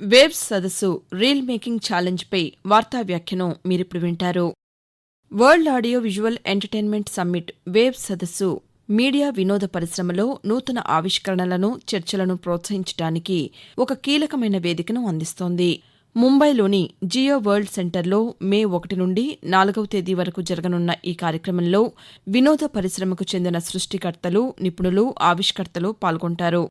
Waves సదస్సు reel making ఛాలెంజ్పై వార్తా వ్యాఖ్యను మీరిప్పుడు వింటారు. World audio visual entertainment summit wave సదస్సు మీడియా వినోద పరిశ్రమలో నూతన ఆవిష్కరణలను చర్చలను ప్రోత్సహించడానికి ఒక కీలకమైన వేదికను అందిస్తోంది. ముంబైలోని జియో వరల్డ్ సెంటర్లో మే ఒకటి నుండి నాలుగవ తేదీ వరకు జరగనున్న ఈ కార్యక్రమంలో వినోద పరిశ్రమకు చెందిన సృష్టికర్తలు నిపుణులు ఆవిష్కర్తలు పాల్గొంటారు.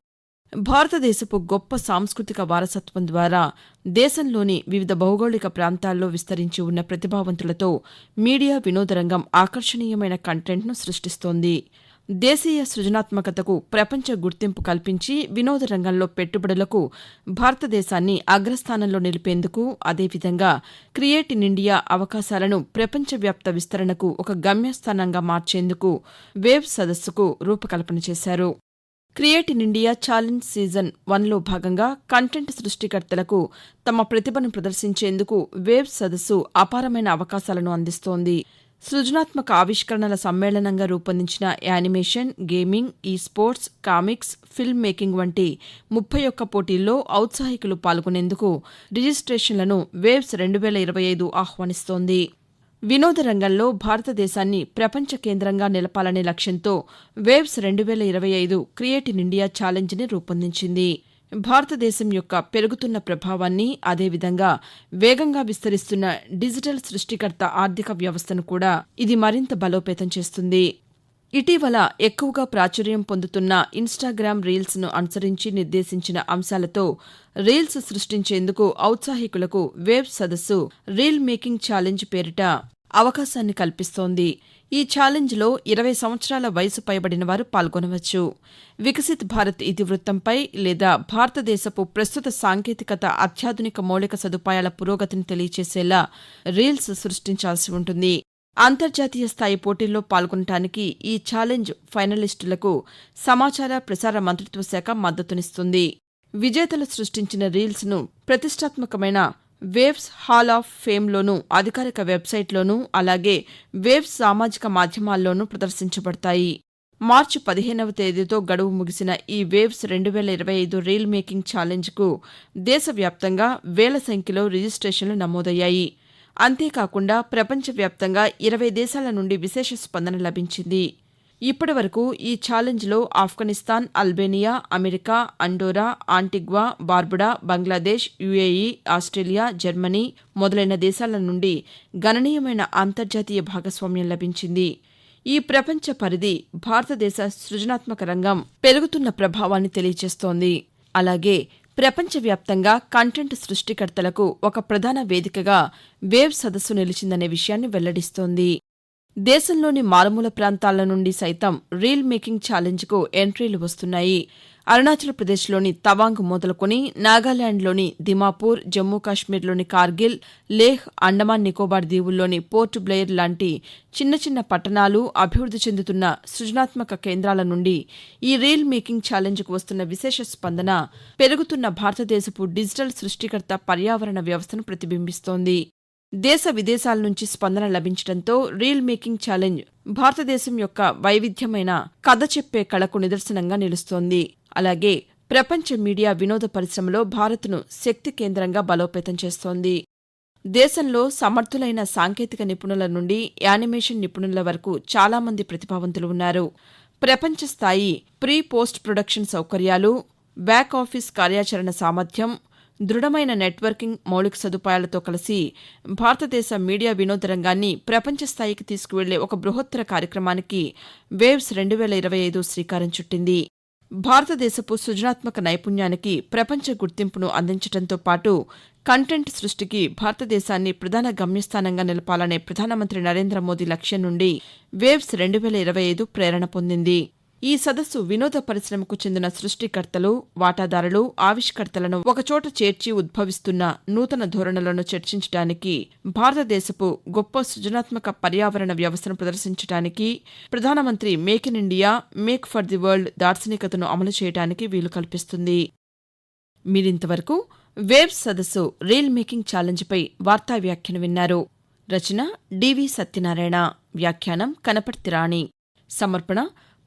భారతదేశపు గొప్ప సాంస్కృతిక వారసత్వం ద్వారా దేశంలోని వివిధ భౌగోళిక ప్రాంతాల్లో విస్తరించి ఉన్న ప్రతిభావంతులతో మీడియా వినోదరంగం ఆకర్షణీయమైన కంటెంట్ను సృష్టిస్తోంది. దేశీయ సృజనాత్మకతకు ప్రపంచ గుర్తింపు కల్పించి వినోద రంగంలో పెట్టుబడులకు భారతదేశాన్ని అగ్రస్థానంలో నిలిపేందుకు అదేవిధంగా క్రియేట్ ఇన్ ఇండియా అవకాశాలను ప్రపంచవ్యాప్త విస్తరణకు ఒక గమ్యస్థానంగా మార్చేందుకు వేవ్ సదస్సుకు రూపకల్పన చేశారు. Create in India challenge season వన్లో భాగంగా కంటెంట్ సృష్టికర్తలకు తమ ప్రతిభను ప్రదర్శించేందుకు వేవ్ సదస్సు అపారమైన అవకాశాలను అందిస్తోంది. సృజనాత్మక ఆవిష్కరణల సమ్మేళనంగా రూపొందించిన animation gaming esports comics film making వంటి ముప్పై ఒక్క పోటీల్లో ఔత్సాహికులు పాల్గొనేందుకు రిజిస్ట్రేషన్లను వేవ్స్ రెండు వేల ఇరవై ఐదు ఆహ్వానిస్తోంది. వినోద రంగంలో భారతదేశాన్ని ప్రపంచ కేంద్రంగా నిలపాలనే లక్ష్యంతో వేవ్స్ రెండు వేల ఇరవై ఐదు క్రియేటిన్ ఇండియా ఛాలెంజ్ని రూపొందించింది. భారతదేశం యొక్క పెరుగుతున్న ప్రభావాన్ని అదేవిధంగా వేగంగా విస్తరిస్తున్న డిజిటల్ సృష్టికర్త ఆర్థిక వ్యవస్థను కూడా ఇది మరింత బలోపేతం చేస్తుంది. ఇటీవల ఎక్కువగా ప్రాచుర్యం పొందుతున్న ఇన్స్టాగ్రామ్ రీల్స్ను అనుసరించి నిర్దేశించిన అంశాలతో రీల్స్ సృష్టించేందుకు ఔత్సాహికులకు వేబ్ సదస్సు రీల్ మేకింగ్ ఛాలెంజ్ పేరిట అవకాశాన్ని కల్పిస్తోంది. ఈ ఛాలెంజ్లో ఇరవై సంవత్సరాల వయసు పైబడిన వారు పాల్గొనవచ్చు. వికసిత్ భారత్ ఇతివృత్తంపై లేదా భారతదేశపు ప్రస్తుత సాంకేతికత అత్యాధునిక మౌలిక సదుపాయాల పురోగతిని తెలియచేసేలా రీల్స్ సృష్టించాల్సి ఉంటుంది. అంతర్జాతీయ స్థాయి పోటీల్లో పాల్గొనడానికి ఈ ఛాలెంజ్ ఫైనలిస్టులకు సమాచార ప్రసార మంత్రిత్వ శాఖ మద్దతునిస్తుంది. విజేతలు సృష్టించిన రీల్స్ను ప్రతిష్టాత్మకమైన వేవ్స్ హాల్ ఆఫ్ ఫేమ్లోనూ అధికారిక వెబ్సైట్లోనూ అలాగే వేవ్స్ సామాజిక మాధ్యమాల్లోనూ ప్రదర్శించబడతాయి. మార్చి పదిహేనవ తేదీతో గడువు ముగిసిన ఈ వేవ్స్ రెండు వేల ఇరవై ఐదు రీల్ మేకింగ్ ఛాలెంజ్కు దేశవ్యాప్తంగా వేల సంఖ్యలో రిజిస్ట్రేషన్లు నమోదయ్యాయి. అంతేకాకుండా ప్రపంచవ్యాప్తంగా ఇరవై దేశాల నుండి విశేష స్పందన లభించింది. ఇప్పటి వరకు ఈ ఛాలెంజ్లో Afghanistan Albania America Andorra Antigua Barbuda Bangladesh UAE Australia Germany మొదలైన దేశాల నుండి గణనీయమైన అంతర్జాతీయ భాగస్వామ్యం లభించింది. ఈ ప్రపంచ పరిధి భారతదేశ సృజనాత్మక రంగం పెరుగుతున్న ప్రభావాన్ని తెలియజేస్తోంది అలాగే ప్రపంచవ్యాప్తంగా కంటెంట్ సృష్టికర్తలకు ఒక ప్రధాన వేదికగా వేవ్ సదస్సు నిలిచిందనే విషయాన్ని వెల్లడిస్తోంది. దేశంలోని మారుమూల ప్రాంతాల నుండి సైతం రీల్ మేకింగ్ ఛాలెంజ్కు ఎంట్రీలు వస్తున్నాయి. అరుణాచల్ ప్రదేశ్లోని తవాంగ్ మొదలుకొని నాగాలాండ్లోని దిమాపూర్ జమ్మూ కాశ్మీర్లోని కార్గిల్ లేహ్ అండమాన్ నికోబార్ దీవుల్లోని పోర్ట్ బ్లెయిర్ లాంటి చిన్న చిన్న పట్టణాలు అభివృద్ధి చెందుతున్న సృజనాత్మక కేంద్రాల నుండి ఈ రీల్ మేకింగ్ ఛాలెంజ్కు వస్తున్న విశేష స్పందన పెరుగుతున్న భారతదేశపు డిజిటల్ సృష్టికర్త పర్యావరణ వ్యవస్థను ప్రతిబింబిస్తోంది. దేశ విదేశాల నుంచి స్పందన లభించడంతో రీల్ మేకింగ్ ఛాలెంజ్ భారతదేశం యొక్క వైవిధ్యమైన కథ చెప్పే కళకు నిదర్శనంగా నిలుస్తోంది. అలాగే ప్రపంచ మీడియా వినోద పరిశ్రమలో భారత్ను శక్తి కేంద్రంగా బలోపేతం చేస్తోంది. దేశంలో సమర్థులైన సాంకేతిక నిపుణుల నుండి యానిమేషన్ నిపుణుల వరకు చాలామంది ప్రతిభావంతులు ఉన్నారు. ప్రపంచ స్థాయి ప్రీ పోస్ట్ ప్రొడక్షన్ సౌకర్యాలు బ్యాక్ ఆఫీస్ కార్యాచరణ సామర్థ్యం దృఢమైన నెట్వర్కింగ్ మౌలిక సదుపాయాలతో కలిసి భారతదేశ మీడియా వినోద రంగాన్ని ప్రపంచ స్థాయికి తీసుకువెళ్ళే ఒక బృహత్తర కార్యక్రమానికి వేవ్స్ రెండు వేల ఇరవై ఐదు శ్రీకారం చుట్టింది. భారతదేశపు సృజనాత్మక నైపుణ్యానికి ప్రపంచ గుర్తింపును అందించడంతో పాటు కంటెంట్ సృష్టికి భారతదేశాన్ని ప్రధాన గమ్యస్థానంగా నిలపాలనే ప్రధానమంత్రి నరేంద్ర మోదీ లక్ష్యం నుండి వేవ్స్ రెండు వేల ఇరవై ఐదు ప్రేరణ పొందింది. ఈ సదస్సు వినోద పరిశ్రమకు చెందిన సృష్టికర్తలు వాటాదారులు ఆవిష్కర్తలను ఒకచోట చేర్చి ఉద్భవిస్తున్న నూతన ధోరణులను చర్చించడానికి భారతదేశపు గొప్ప సృజనాత్మక పర్యావరణ వ్యవస్థను ప్రదర్శించడానికి ప్రధానమంత్రి make in India make for the world దార్శనికతను అమలు చేయడానికి వీలు కల్పిస్తుంది. మీరింతవరకు వేవ్స్ సదస్సు రీల్ మేకింగ్ ఛాలెంజ్పై వార్తా వ్యాఖ్యను విన్నారు. రచన డివి సత్యనారాయణ. వ్యాఖ్యానం కనపర్తి రాణి. సమర్పణ